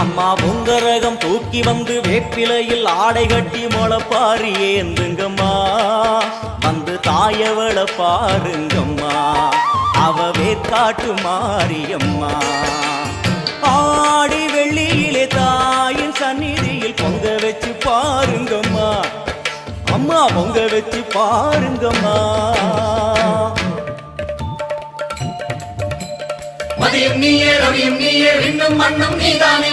அம்மா பொங்கரகம் தூக்கி வந்து வேப்பிலையில் ஆடை கட்டி முளப்பாரி ஏந்துங்கம்மா வந்து தாயவள பாருங்கம்மா அவ வேற்காட்டு மாரியம்மா. ஆடி வெள்ளியிலே தாயின் சந்நிதியில் பொங்க வச்சு பாருங்கம்மா. அம்மா பொங்க வச்சு பாருங்கம்மா. மதியம் நீயே ரவியும் நீயே விண்ணும் மண்ணும் நீதானே.